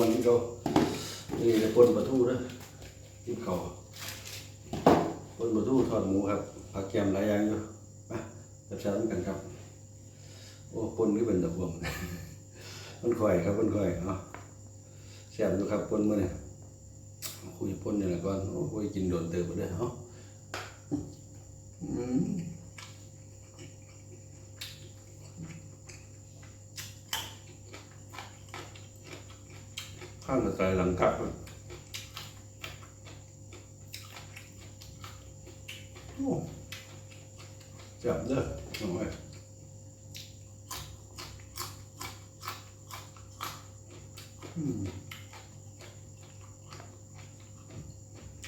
วันนี้เรานี่เลยปนปลาทูนะกินข้าปนปลาทูทอดหมูครับผักแกมหลายอย่างอยู่มาจับชาร์กันครับ โอ้ปนนี่เป็นตะบวมมันค่อยครับมันค่อยเนาะแซ่บอยู่ครับปนมื้อนี้คุยปนนี่แหละก่อนโอ้ยกินโดนเติบไปเด้อเนาะอืม ข้างกระจายหลังกลับครับโอ้แซ่บเด้อน้องไว้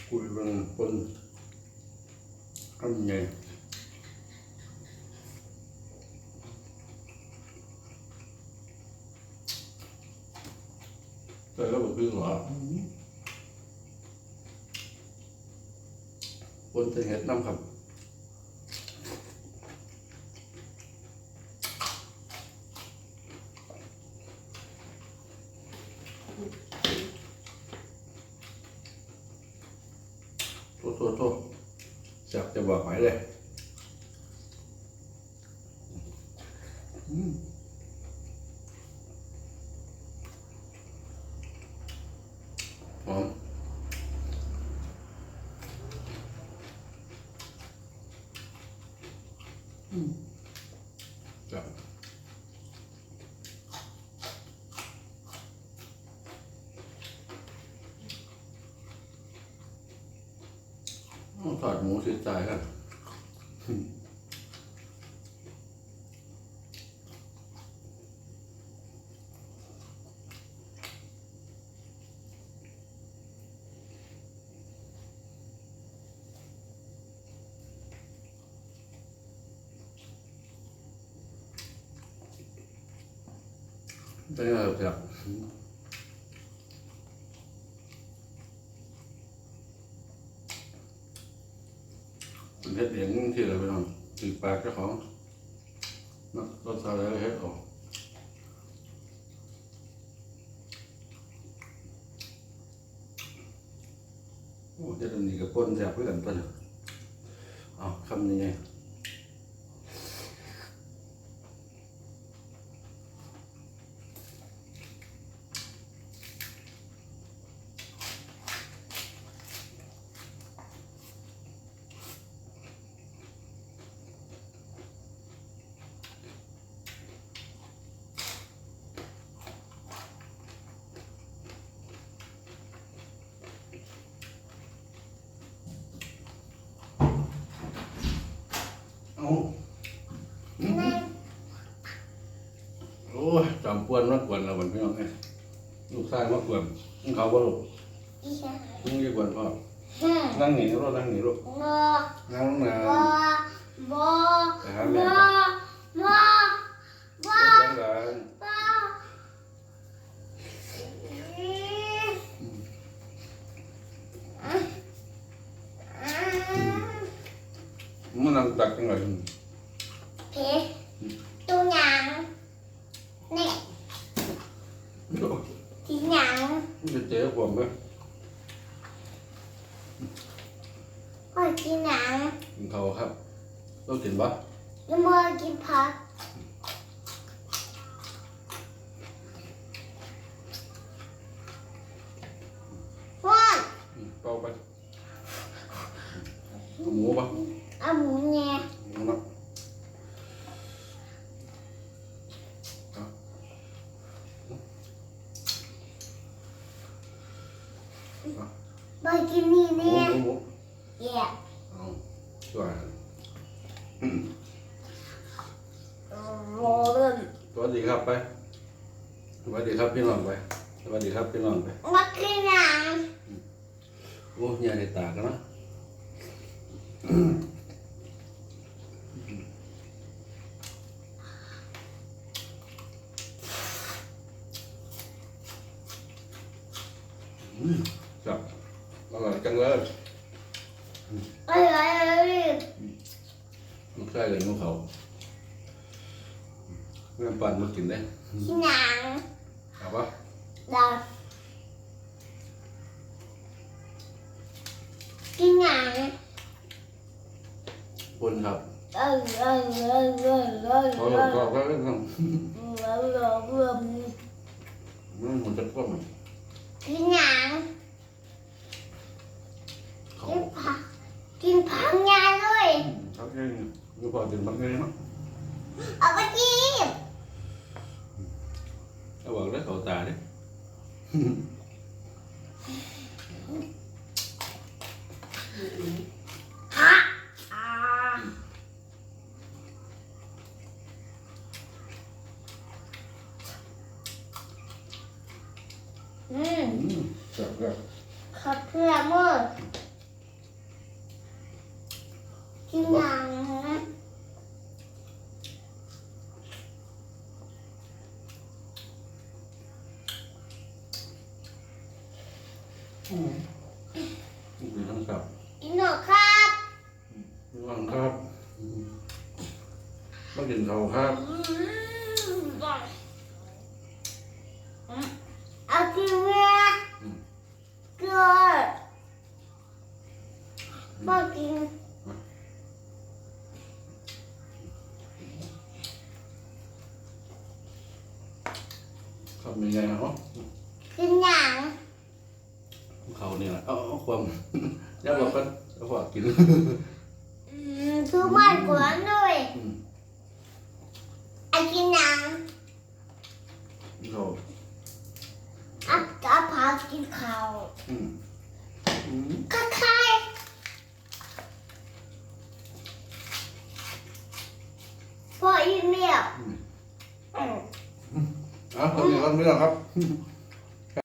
คุยเรื่องคนทำยังไง แต่แล้วก็คือว่าคนจะเห็ดน้ำครับโทษโทษโทษจับจะบอกหมายเลย อืมหอมอืม จับต้องทอดหมูเสียใจครับ ไงครับจับเป็นเฮ็ดเองที่เราไปทำตีปากเจ้าของนักรสชาติเฮ็ดออกโอ้เดี๋ยวนี้ก็ป้นแซ่บเพื่อนตัวเนาะเอาคำนี้ไง เอาโอ้ยจำปวนมากกวนเราเหมือนพี่น้องไงลูกชายมากกวนมึงเขาบ่ลูกอีสานมึงอย่ากวนพ่อห้านั่งหนีลูกนั่งหนีลูกบอนั่งลงนาบอบอไปหาบแม่อไปบอบอ เลี้ยงหลาน บอ มึงนั่งตักจังไงเพตัวหนังนี่ทีหนังมึงจะเจ๊ผมไหมก็กินหนัง กินเขาวครับต้องกินปะ แล้วมากินผักว่าน อืมเป่าไปเอาหมูปะ เอาหมูเนี่ย หมูเนาะเอา ไป กินนี่หมูเนี่ยหมูหมูเย่เอาช่วยโมเดิร์นสวัสดีครับไปสวัสดีครับพี่น้องไปสวัสดีครับพี่น้องไปมากินหนังโอ้ยาในตากันนะ Ai ai Nó khai lên không khẩu Nó bạn mất kín đấy. Xin nàng Đọc á Đọc Xin nàng Quân học Ừ, ừ, ừ, ừ, ừ, Có lộn có có không? Ừ, ừ, ừ, ừ Nó một chất quá mà. Xin nàng ยูพอถึงมันไงมั้งเอาไปกินเขาบอกแล้วเขาตาเนี่ยฮะอ่าอืมจับแบบขับเพื่อมือกินหยั งคือทั้งกับกินหนูครับว่งครับมากินเขาครับอืมเอากินเมียเกลือมากินครับมีไงเนาะ กินหยัง เขานี่แหละเอา ความยับบอกกันแล้วพอกินอืมทุกบ้านกวนด้วยอืมไอ้กินหยังเขาอับอับพากินข้าวอืมอืมคักไข่พออิ่มแล้วอืม อะคนนี้ก็ไม่ต้องครับอ